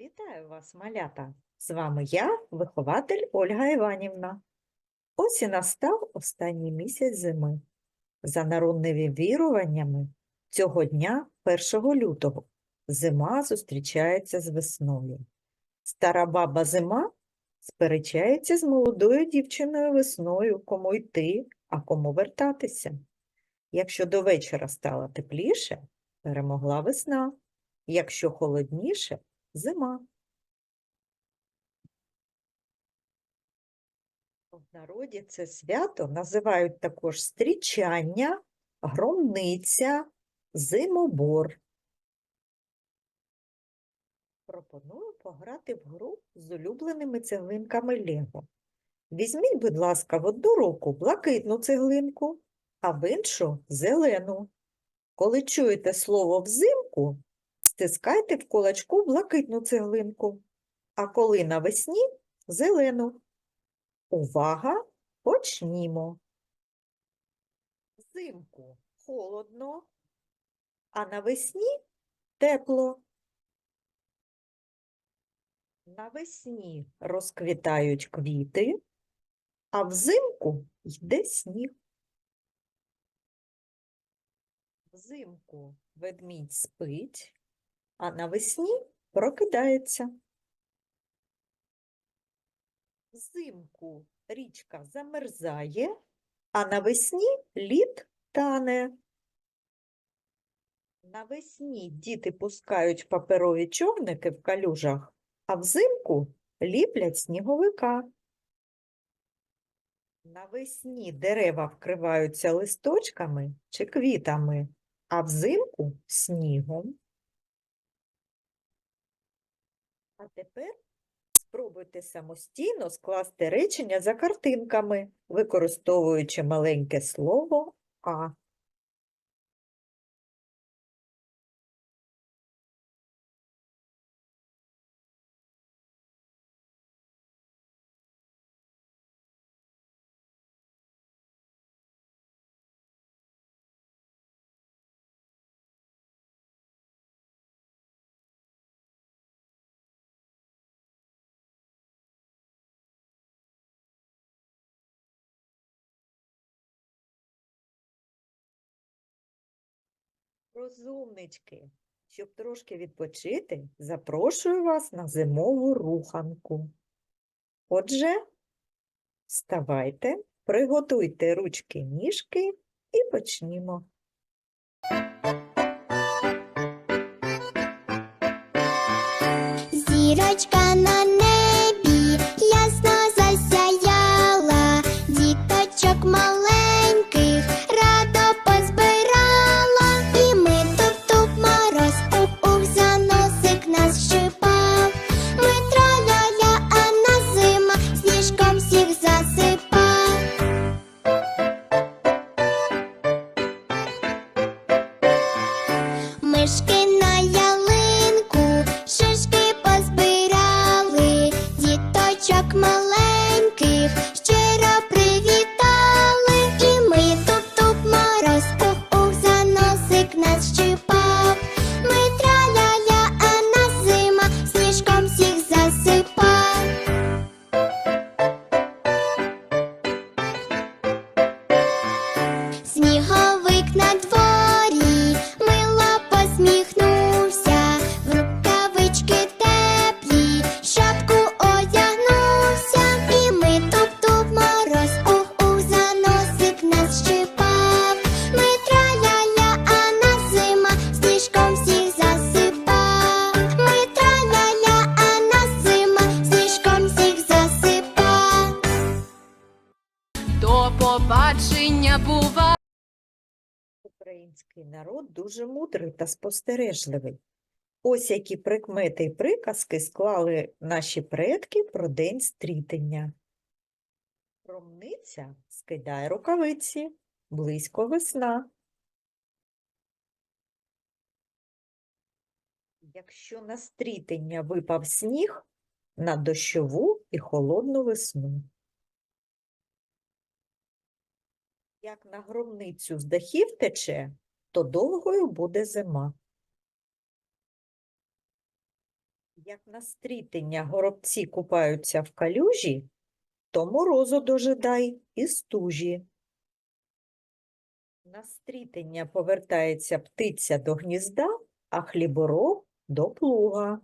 Вітаю вас, малята! З вами я, вихователь Ольга Іванівна. Ось і настав останній місяць зими. За народними віруваннями, цього дня, 1 лютого, зима зустрічається з весною. Стара баба зима сперечається з молодою дівчиною весною, кому йти, а кому вертатися. Якщо до вечора стало тепліше, перемогла весна. Якщо холодніше, зима. В народі це свято називають також стрічання, громниця, зимобор. Пропоную пограти в гру з улюбленими цеглинками Лего. Візьміть, будь ласка, в одну руку блакитну цеглинку, а в іншу зелену. Коли чуєте слово взимку, стискайте в кулачку блакитну цеглинку, а коли навесні зелену. Увага, почнімо. Взимку холодно, а навесні тепло. Навесні розквітають квіти, а взимку йде сніг. Взимку ведмідь спить, а навесні прокидається. Взимку річка замерзає, а навесні лід тане. Навесні діти пускають паперові човники в калюжах, а взимку ліплять сніговика. Навесні дерева вкриваються листочками чи квітами, а взимку снігом. А тепер спробуйте самостійно скласти речення за картинками, використовуючи маленьке слово А. Розумнички, щоб трошки відпочити, запрошую вас на зимову руханку. Отже, вставайте, приготуйте ручки, ніжки і почнімо. Зірочка на дворі посміхнувся, в рукавички теплі, шапку одягнувся, і ми туп-туп мороз, ух-ух, за носик. Ми траля-ля, а на зима сніжком всіх засипав. Ми траля-ля, а на зима сніжком всіх засипав. До побачення бува. Український народ дуже мудрий та спостережливий. Ось які прикмети і приказки склали наші предки про день стрітення. Промниця скидає рукавиці, близько весна. Якщо на стрітення випав сніг, на дощову і холодну весну. Як на громницю з дахів тече, то довгою буде зима. Як на стрітення горобці купаються в калюжі, то морозу дожидай і стужі. На стрітення повертається птиця до гнізда, а хлібороб до плуга.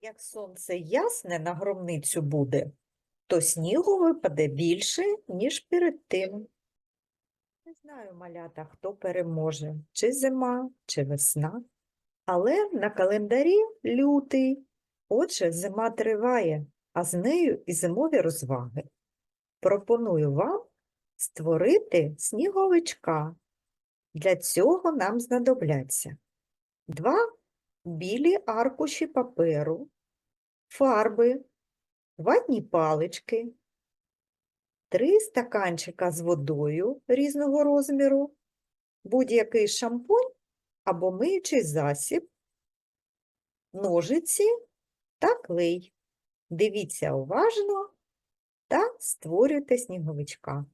Як сонце ясне на громницю буде, то снігу випаде більше, ніж перед тим. Не знаю, малята, хто переможе, чи зима, чи весна. Але на календарі лютий. Отже, зима триває, а з нею і зимові розваги. Пропоную вам створити сніговичка. Для цього нам знадобляться два білі аркуші паперу, фарби, ватні палички, три стаканчика з водою різного розміру, будь-який шампунь або миючий засіб, ножиці та клей. Дивіться уважно та створюйте сніговичка.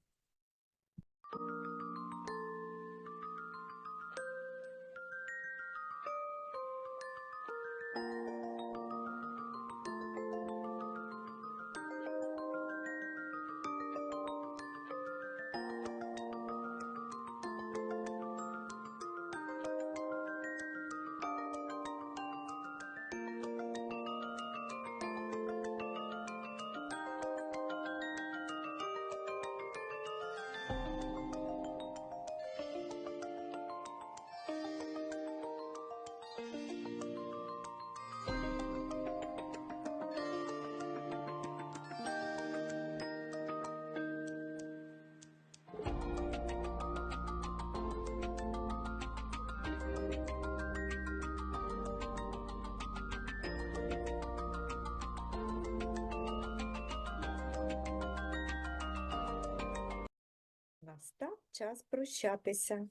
Час прощатися.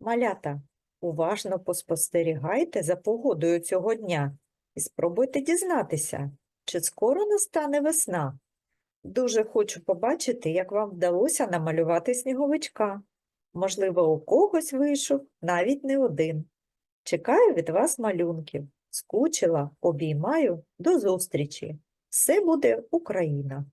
Малята, уважно поспостерігайте за погодою цього дня і спробуйте дізнатися, чи скоро настане весна. Дуже хочу побачити, як вам вдалося намалювати сніговичка. Можливо, у когось вийшов навіть не один. Чекаю від вас малюнків. Скучила, обіймаю, до зустрічі. Все буде Україна!